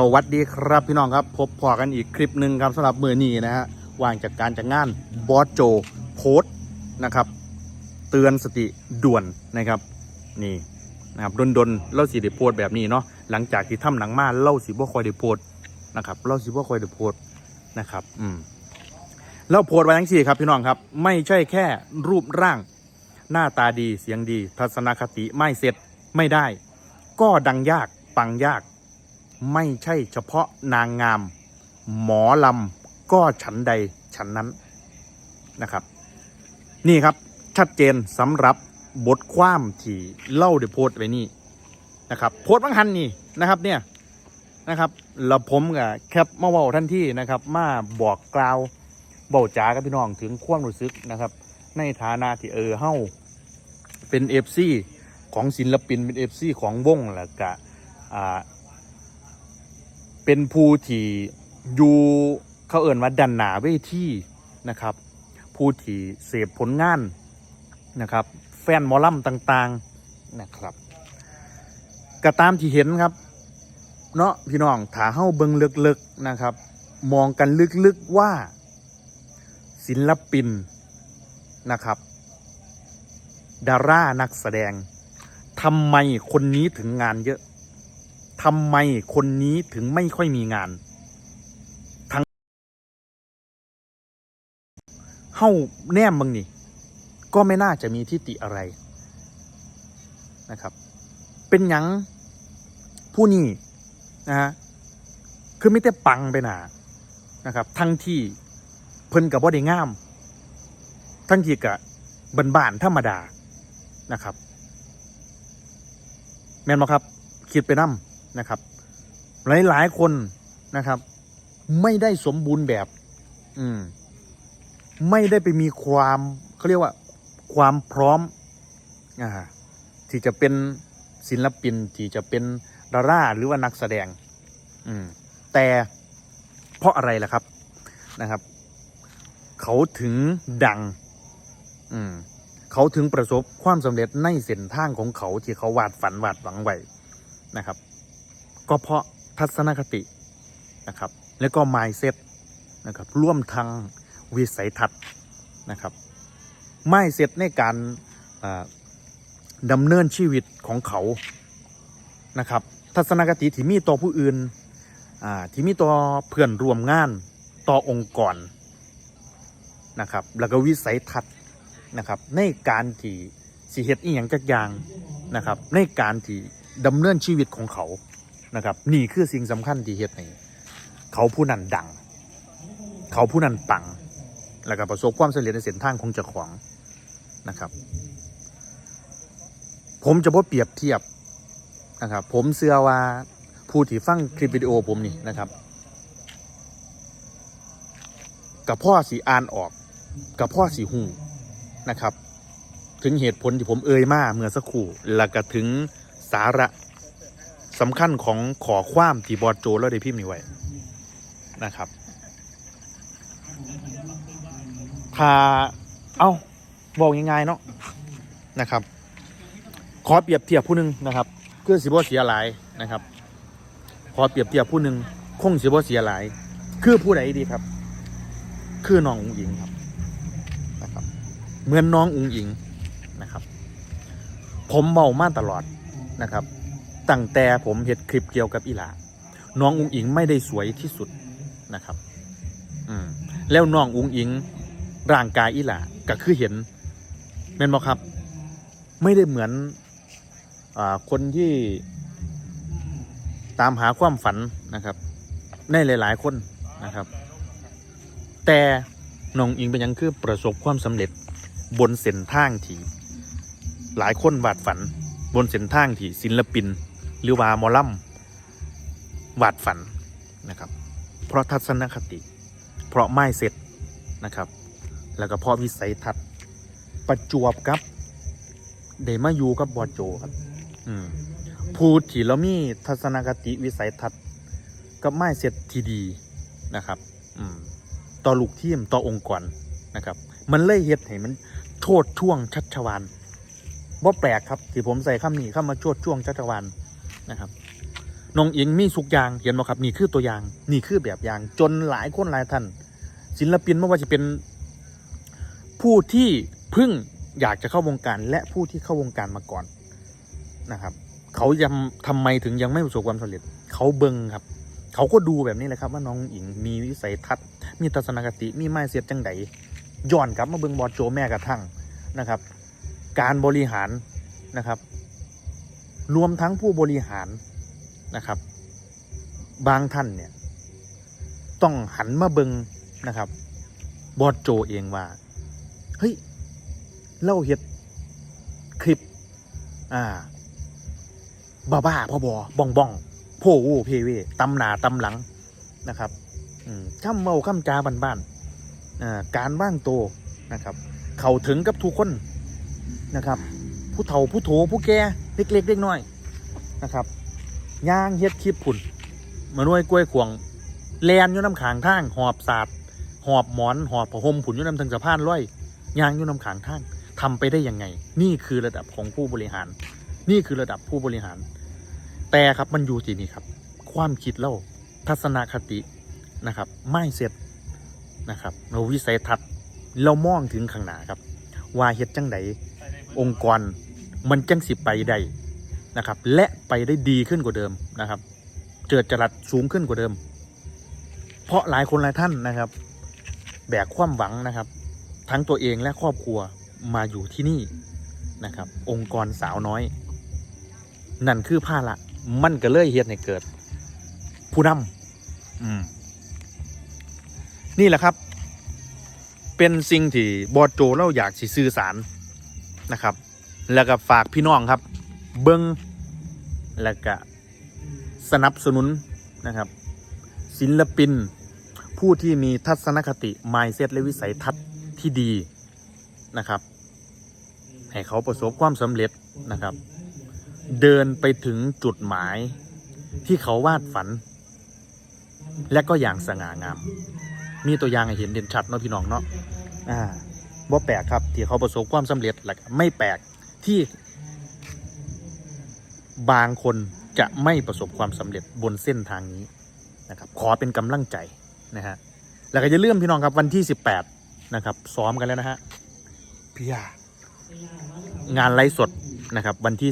สวัสดีครับพี่น้องครับพบพอกันอีกคลิปหนึ่งครับสำหรับมือนี้นะฮะวางจากการจากงานบอสโจโพสนะครับ เตือนสติด่วนนะครับ นี่นะครับดนดนๆเล่าสีได้โพสแบบนี้เนาะหลังจากที่ทำหนังมาเล่าสีบ่คอยได้โพสนะครับเล่าสีบ่คอยได้โพสนะครับ อืมเล่าโพสไว้ทั้งสี่ครับพี่น้องครับ ไม่ใช่แค่รูปร่าง หน้าตาดีเสียงดี ทัศนคติไม่เสร็จไม่ได้ ก็ดังยากปังยาก ไม่ใช่เฉพาะนางงาม หมอลำก็ฉันใดฉันนั้นนะครับ นี่ครับชัดเจนสำหรับบทความที่เล่าได้โพสไว้นี่นะครับ โพสบางหันนี่นะครับเนี่ยนะครับแล้วผมกับแคปมาว่าทันที่นะครับ มาบอกกล่าวเบาจากับพี่น้องถึงความรู้สึกนะครับ ในฐานะที่เออเฮ้าเป็นเอฟซีของศิลปินเป็นเอฟซีของวงแล้วก็อ่า เป็นผู้ที่อยู่เขาเอ่นว่าดันหนาเวทีนะครับ ผู้ที่เสพผลงานนะครับ แฟนมอลำต่างๆนะครับก็ตามที่เห็นครับเนาะพี่น้องถาเฮ้าเบิงลึกๆนะครับ มองกันลึกๆว่า ศิลปินนะครับ ดารานักแสดงทำไมคนนี้ถึงงานเยอะ ทำไมคนนี้ถึงไม่ค่อยมีงาน ทั้งเฮ้าแนมบางนี่ ก็ไม่น่าจะมีทิฏฐิอะไรนะครับ เป็นหยังผู้นี้นะฮะคือไม่ได้ปังไปหนานะครับ ทั้งที่เพิ่นกับว่าได้งาม ทั้งที่กับบันบานๆธรรมดานะครับ แม่นบ่ครับ คิดไปน้ำ นะครับ หลายๆคนนะครับ ไม่ได้สมบูรณ์แบบ อืม ไม่ได้ไปมีความเขาเรียกว่า ความพร้อมอ่าที่จะเป็นศิลปินที่จะเป็นดาราหรือว่านักแสดง อืม แต่เพราะอะไรล่ะครับนะครับ เขาถึงดัง อืม เขาถึงประสบความสำเร็จในเส้นทางของเขาที่เขาวาดฝันวาดหวังไว้นะครับ ก็เพราะทัศนคตินะครับ แล้วก็ mindset นะครับร่วมทางวิสัยทัศน์นะครับ mindset ในการดำเนินชีวิตของเขานะครับ ทัศนคติที่มีต่อผู้อื่นที่มีต่อเพื่อนร่วมงานต่อองค์กรนะครับ แล้วก็วิสัยทัศน์นะครับ ในการที่สิเฮ็ดอีหยังจักอย่างนะครับ ในการที่ดำเนินชีวิตของเขา นะครับ นี่คือสิ่งสำคัญที่เฮ็ดให้เขาผู้นั้นดัง เขาผู้นั้นปัง แล้วก็ประสบความสำเร็จในเส้นทางของเจ้าของนะครับ ผมจะบ่เปรียบเทียบนะครับ ผมเชื่อว่าผู้ที่ฟังคลิปวิดีโอผมนี่นะครับกับพ่อสีอ่านออกกับพ่อสีหูนะครับ ถึงเหตุผลที่ผมเอ่ยมาเมื่อสักครู่ แล้วก็ถึงสาระ สำคัญของขอความที่บอดโจแล้วได้พิมพ์นี้ไว้นะครับถ้าเอาบอกยังไงเนาะนะครับ ขอเปรียบเทียบผู้หนึ่งนะครับคือสิบเสียหลายนะครับ ขอเปรียบเทียบผู้หนึ่งคงสิบเสียหลาย คือผู้ใดดีครับ คือน้องอุ๋งอิงครับนะครับ เหมือนน้องอุ๋งอิงนะครับ ผมเมามาตลอดนะครับ ตั้งแต่ผมเห็นคลิปเกี่ยวกับอีหลาน้องอุงอิงไม่ได้สวยที่สุดนะครับ อืมแล้วน้องอุงอิงร่างกายอีหลาก็คือเห็นแม่นบอกครับ ไม่ได้เหมือนอาคนที่ตามหาความฝันนะครับ ในหลาย ๆ คนนะครับ แต่น้องอิงเป็นยังคือประสบความสำเร็จบนเส้นทางที่หลายคนวาดฝันบนเส้นทางที่ศิลปิน หรือว่ามอลัมวาดฝันนะครับ เพราะทัศนคติ เพราะไม่เสร็จนะครับ แล้วก็เพราะวิสัยทัศน์ประจวบกับเดมาอยู่กับบอโจครับ อืมพูดที่เรามีทัศนคติวิสัยทัศน์กับไม่เสร็จทีดีนะครับอืมต่อลูกทีมต่อองค์กรนะครับ มันเลยเฮ็ดให้มันโทษช่วงชัชวานบ่แปลกครับ ที่ผมใส่คำนี้เข้ามาโชดช่วงชัชวาน นะครับน้องอิงมีสุกยางเห็นไหมครับนี่คือตัวอย่างนี่คือแบบอย่างจนหลายคนหลายท่านศิลปินไม่ว่าจะเป็นผู้ที่เพิ่งอยากจะเข้าวงการและผู้ที่เข้าวงการมาก่อนนะครับ เขายังทำไมถึงยังไม่ประสบความสำเร็จ เขาเบิงครับ เขาก็ดูแบบนี้แหละครับ ว่าน้องอิงมีวิสัยทัศน์ มีทัศนคติมีไม้เสียจังใดย้อนกลับมาเบิงบอดโจแม่กระทั่งนะครับ การบริหารนะครับ รวมทั้งผู้บริหารนะครับ บางท่านเนี่ย ต้องหันมาเบิงนะครับ บอดโจเองว่า เฮ้ยเล่าเฮ็ดคลิป อ่าบ้าบ้าพอบอบองบองโพโวเพเวตำหนาตำหลังนะครับข้ามเมาข้ามจาบ้านๆการบ้างโตนะครับ เข้าถึงกับทุกคนนะครับ ผู้เฒ่าผู้โถผู้แก่ เล็กๆเล็กน้อยนะครับย่างเฮ็ดคลิปผุ่นมาหน่วยกล้วยขวงแลนยู่น้ำขางทางหอบสาดหอบหมอนหอบผ้าห่มผุ่นยู่น้ำทางสะพานร้อยย่างยู่น้ำขางทางทำไปได้ยังไง นี่คือระดับของผู้บริหาร นี่คือระดับผู้บริหาร แต่ครับมันอยู่ที่นี่ครับ ความคิดเราทัศนคตินะครับไม่เสร็จนะครับเราวิสัยทัศน์เรามองถึงข้างหน้าครับ ว่าเฮ็ดจังใดองค์กร มันจังสิไปได้นะครับ และไปได้ดีขึ้นกว่าเดิมนะครับ เจิดจรัสสูงขึ้นกว่าเดิม เพราะหลายคนหลายท่านนะครับ แบกความหวังนะครับ ทั้งตัวเองและครอบครัวมาอยู่ที่นี่นะครับ องค์กรสาวน้อย นั่นคือภาระมันก็เลยเฮ็ดให้เกิด ผู้นำอืมนี่แหละครับ เป็นสิ่งที่บอดโจเราอยากสื่อสารนะครับ แล้วก็ฝากพี่น้องครับ เบิงแล้วก็สนับสนุนนะครับ ศิลปิน ผู้ที่มีทัศนคติ mindset และวิสัยทัศน์ที่ดีนะครับ ให้เขาประสบความสำเร็จนะครับ เดินไปถึงจุดหมายที่เขาวาดฝัน และก็อย่างสง่างาม มีตัวอย่างให้เห็นเด่นชัดเนาะพี่น้องเนาะอ่าบ่แปลกครับ ที่เขาประสบความสำเร็จและก็ไม่แปลก ที่บางคนจะไม่ประสบความสำเร็จบนเส้นทางนี้นะครับ ขอเป็นกำลังใจนะฮะแล้วก็อย่าลืมพี่น้องครับวันที่ 18 นะครับ ซ้อมกันแล้วนะฮะพี่ยางานไลฟ์สดนะครับ วันที่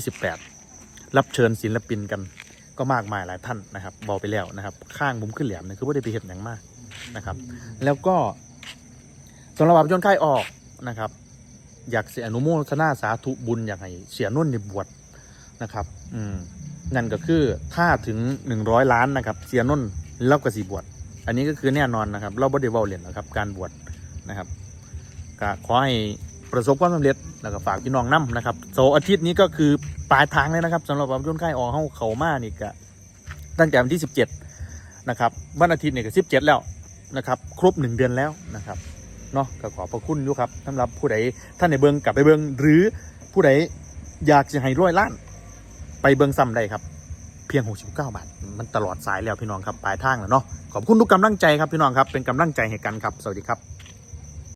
18 รับเชิญศิลปินกันก็มากมายหลายท่านนะครับบอกไปแล้วนะครับ ข้างผมขึ้นแหลมเนี่ยคือว่าได้ไปเห็นอย่างมากนะครับ แล้วก็สำหรับภาพยนตร์ค่ายออกนะครับ อยากเสียอนุโมทนาสาธุบุญอยากให้เสียนุ่นในบวชนะครับ อืมนั่นก็คือถ้าถึง100ล้านนะครับ เสียนุ่นเล่ากสีบวชอันนี้ก็คือแน่นอนนะครับ เราบ่ได้เว้าเล่นนะครับ การบวชนะครับก็ขอให้ประสบความสำเร็จแล้วก็ฝากพี่น้องนํนะครับโซอาทิตย์นี้ก็คือปลายทางเลยนะครับสำหรับภาพยนตร์ค่ายออกเข้าเขามานี่ก็ตั้งแต่วันที่ 17 นะครับวันอาทิตย์เนี่ยก็17 แล้วนะครับ ครบ 1 เดือนแล้วนะครับ เนาะก็ขอบพระคุณอยู่ครับสำหรับผู้ใดท่านในเบิงกลับไปเบิงหรือผู้ใดอยากจะให้ร้อยล้าน ไปเบิงซ้ำได้ครับ เพียง 69 บาท มันตลอดสายแล้วพี่น้องครับปลายทางแล้วเนาะขอบคุณทุกกำลังใจครับพี่น้องครับเป็นกำลังใจให้กันครับสวัสดีครับ